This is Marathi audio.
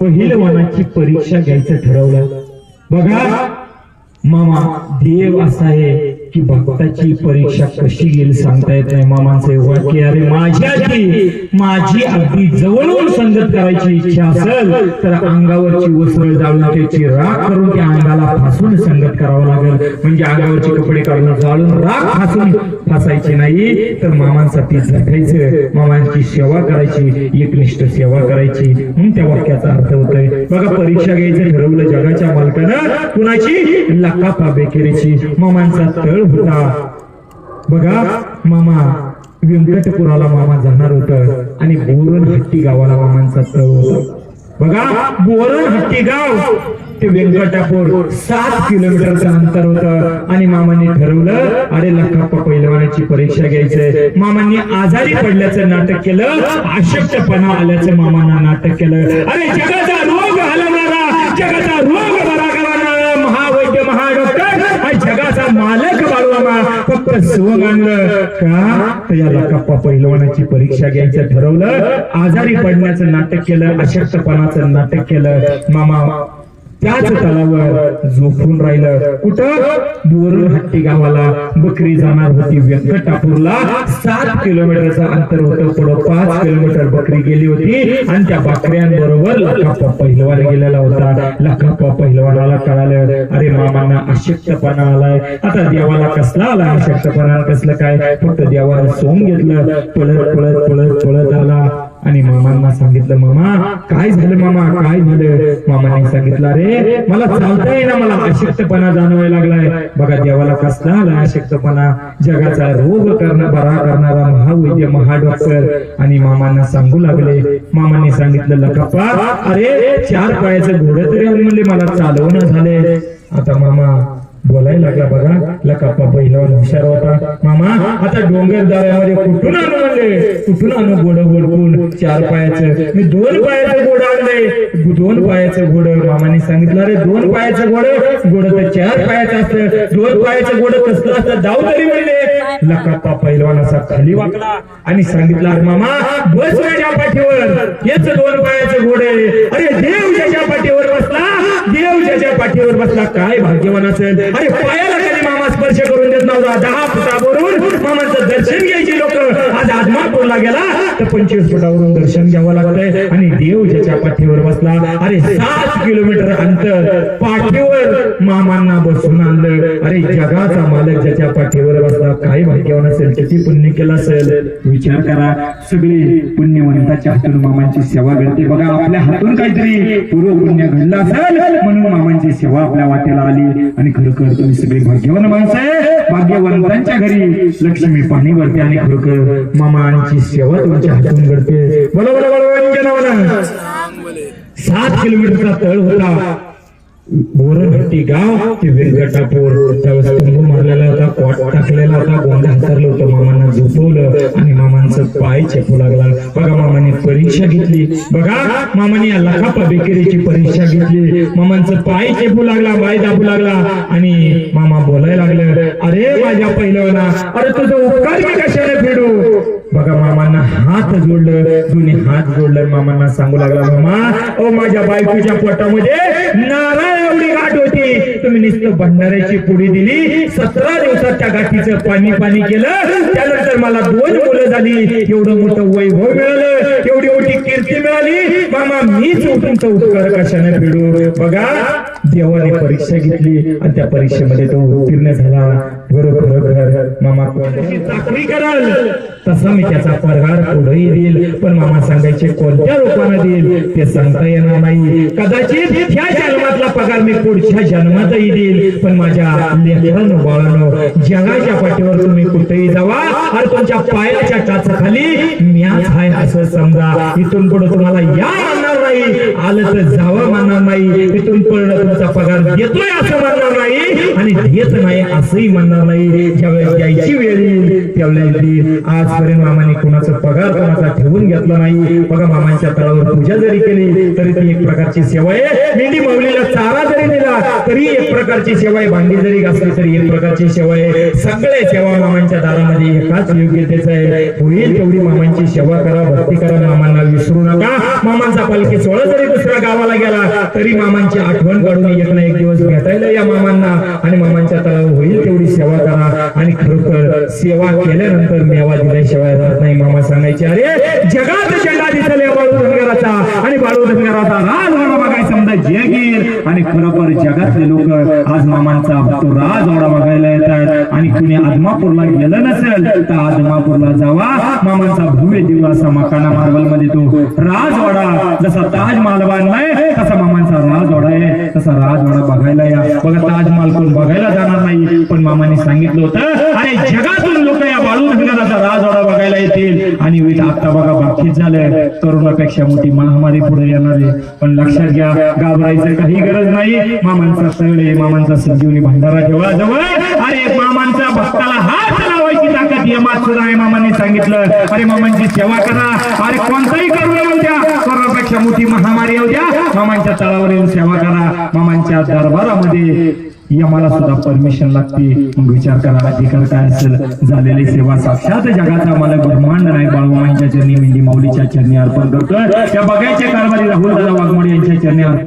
पहिलवानाची परीक्षा घ्यायचं ठरवलं. बघा मामा देव असा आहे. की भक्ताची परीक्षा कशी गेली सांगता येत नाही. मामांचे वाक्य अरे माझ्याची माझी अगदी जवळून संगत करायची इच्छा असेल तर अंगावरची वस्त्र जाळून त्याची राख करून त्या अंगाला फासून संगत करावं लागेल. म्हणजे अंगावरचे कपडे काढून जाळून राख फासून फासायची नाही तर मामांसाठी जगायचं. मामांची सेवा करायची एकनिष्ठ सेवा करायची. म्हणून त्या वाक्याचा अर्थ होतोय. बघा परीक्षा घ्यायचं ठरवलं जगाच्या मालकानं कुणाची? लका बेकेरीची. मामांचा तळ होता बघा मामा व्यंकटपुराला मामा जाणार होत. आणि बोरण हट्टी गावाला मामांचा तळ होता. बघा बोरण हट्टी गाव. ते व्यंकटापूर सात किलोमीटरचं अंतर होतं. आणि मामांनी ठरवलं अरे लखाप्पा पहिलवानाची परीक्षा घ्यायचंय. मामांनी आजारी पडल्याचं नाटक केलं अशक्तपणा आल्याचं मामांना नाटक केलं. अरे जगाचा रोग हलवणारा जगाचा रोग बरा करणारा महावैद्य महाडॉक्टर आणि जगाचा मालक फक्त सोंग आणलं का? तर या लकाप्पा पहिलवानाची परीक्षा घ्यायचं ठरवलं. आजारी पडण्याचं नाटक केलं अशक्तपणाचं नाटक केलं. मामा त्याच तलावर झोपून राहिलं. कुठं? बोरून हट्टी गावाला. बकरी जाणार होती व्यंकटापूरला. सात किलोमीटरचं अंतर होतं पुढं पाच किलोमीटर बकरी गेली होती. आणि त्या बकऱ्यांबरोबर लखाप्पा पहिलवान गेलेला होता. लखाप्पा पहिलवानाला कळालं अरे मामांना अशक्तपणा आलाय. आता देवाला कसला आला? अशक्तपणा कसलं काय? फक्त देवाला सोंग घेतलं. पळत पळत पळत पळत आला. आणि मामांना सांगितलं मामा काय झालं मामा? काय झालं? मामाने सांगितलं अरे मला चालता येईना मला अशक्तपणा जाणवायला लागलाय. बघा देवाला कसला आला अशक्तपणा. जगाचा रोग करणं बरा करणारा महावैद्य महाडॉक्टर आणि मामांना सांगू लागले. मामाने सांगितलं लकाप्पा अरे चार पायाचं घोडं तरी म्हणले मला चालवणं झाले आता मामा बोलायला लागला बघा लकाप्पा पहिल्यावर हुशार होता. मामा आता डोंगर दऱ्यामध्ये कुठून आणू म्हणले? कुठून आणू गोड घोडकून चार पायाचं. मी दोन पायाचं गोड आणले दोन पायाचं गोड मामाने सांगितलं अरे दोन पायाचं गोड गोड तर चार पायाचं असतं. दोन पायाचं गोड कसलं असतं जाऊ तरी म्हणले. लकाप्पा पहिलवान असा खाली वाकला आणि सांगितलं अरे मामा बस माझ्या पाठीवर. हेच दोन पायाचं गोड आहे. अरे देव त्याच्या पाठीवर देव ज्याच्या पाठीवर बसला काय भाग्यवान असेल? अरे पायाला कधी मामा स्पर्श करून देत नव्हता. दहा फुटावरून मामाचं दर्शन घ्यायची लोक. आज आदमापूरला गेला. तर पंचवीस फुटावरून दर्शन घ्यावं लागतंय. आणि देव ज्याच्या पाठीवर बसला. अरे सात किलोमीटर अंतर पाठीवर मामांना बसून आणलं. अरे जगाचा मालक ज्याच्या पाठीवर बसला. काय भाग्यवान असेल त्याची पुण्य केलं असेल. विचार करा. सगळे पुण्यवंताच्या हातून मामांची सेवा घडते. बघा आपल्या हातून काहीतरी पूर्व पुण्य घडलं असेल. म्हणून मामांची सेवा आपल्या वाटेला आली. आणि खरोखर तुम्ही सगळे भाग्यवान बाबासाहेब भाग्यवंतांच्या घरी लक्ष्मी पाणी भरते आणि खरोखर मामांची सेवा तुमच्या हातून घडते. बरोबर सात किलोमीटरचा तळ होता. बोरहट्टी गाव ते व्यंकटापूर त्यावेळेस तंबू मारलेला होता कॉट टाकलेला होता गोंडा हातरलं होतं मामांना झोपवलं आणि मामांचं पाय चेपू लागला. बघा मामाने परीक्षा घेतली. बघा मामाने या लखापा बेकरीची परीक्षा घेतली. मामांचं पाय चेपू लागला पाय दाबू लागला आणि मामा बोलायला लागलं. अरे माझ्या पहिलवाना अरे तुझं उपकार मी कशाने फेडू? बघा मामांना हात जोडलं दोन्ही हात जोडलं मामांना सांगू लागला मामा ओ माझ्या बायकोच्या पोटामध्ये नारायण एवढी गाठ होती. तुम्ही नुसतं भंडाऱ्याची पुडी दिली सतरा दिवसात त्या गाठीचं पाणी पाणी केलं त्यानंतर मला दोन मुलं झाली. एवढं मोठं वैभव मिळालं एवढी मोठी कीर्ती मिळाली. मामा मीच तुमचा उपकार कशाने फिरू बघा देवाने परीक्षा घेतली आणि त्या परीक्षेमध्ये तो उत्तीर्ण झाला. बरोबर कोणत्याची चाकरी कराल. तसा मी त्याचा पगार पुढेही देईल पण मामा सांगायचे कोणत्या रूपाने देईल? ते सांगता येणार नाही. कदाचित ह्या जन्मातला पगार मी पुढच्या जन्मातही देईल. पण माझ्या लेखन बाळानो जगाच्या पाठीवर तुम्ही कुठेही जावा. आणि तुमच्या पायाच्या टाचाखाली म्याच आहे असं समजा. इथून पुढे तुम्हाला या नाही आलं तर जावा म्हणणार नाही इथून पुढे तुमचा पगार देतोय असं म्हणणार नाही आणि देत नाही असंही म्हणणार नाही ज्यावेळेस द्यायची वेळ येईल त्यावेळेस आजपर्यंत मामाने कोणाचा पगार कोणाचा ठेवून घेतला नाही. बघा मामांच्या तळावर पूजा जरी केली तरी ती एक प्रकारची सेवा आहे मेंढी माऊलीला चारा जरी दिला तरी एक प्रकारची सेवा आहे भांडी जरी घासली तरी एक प्रकारची सेवा आहे सगळ्या सेवा मामांच्या दारामध्ये एकाच योग्यतेच आहे. होईल तेवढी मामांची सेवा करा भक्ती करा. मामांना विसरू नका. मामांचा पालखी सोळा जरी दुसऱ्या गावाला गेला तरी मामांची आठवण काढून एक ना एक दिवस भेटायला या मामांना. आणि मामांच्या तळावर होईल तेवढी सेवा करा. आणि खरोखर सेवा केल्यानंतर मेवा दिल्याशिवाय राहत नाही. मामा सांगायचे अरे जगात जगा दिसेल या आणि बाळू धनगराचा राजवाडा बघायचा म्हणजे समजा जग येईल आणि खरोखर जगातले लोक आज मामांचा तो राजवाडा बघायला येतात. आणि कुणी आदमापूरला गेलं नसेल तर आदमापूरला जावा. मामांचा भव्य दिव्य असा मकाना मार्बलमध्ये तो राजवाडा जसा ताजमहाल बांधलाय तसा मामांचा राजवाडा आहे. तसा राजवाडा बघायला या. बघा ताजमहाल कोण बघायला जाणार नाही पण मामाने सांगितलं होतं अरे जगातून लोक या बाळू धनगराचा राजवाडा बघायला येतील. आणि आता बघा बाबतीत झालं तरुणापेक्षा मोठी महामारी पुढे येणार आहे. पण लक्षात घ्या घाबरायचं काही गरज नाही. मामांचा सगळे मामांचा संजीवनी भंडारा ठेवा जवळ. अरे मामांचा भक्ताला हात लावायची ताकद यमात सुद्धा आहे मामांनी सांगितलं. अरे मामांची सेवा करा. अरे कोणताही करू येऊ द्या. करोनापेक्षा मोठी महामारी येऊ द्या. मामांच्या तळावर येऊन सेवा करा. मामांच्या दरबारामध्ये यमाला सुद्धा परमिशन लागते. मग विचार करायला अधिकार काय असेल? झालेली सेवा साक्षात जगाचा मला ब्रह्मांड नाही बाळूमाईंच्या चरणी मेंढी माऊलीच्या चरणी अर्पण करतोय. त्या बघायचे कारभारी राहुल दादा वाघमोडे यांच्या चरणी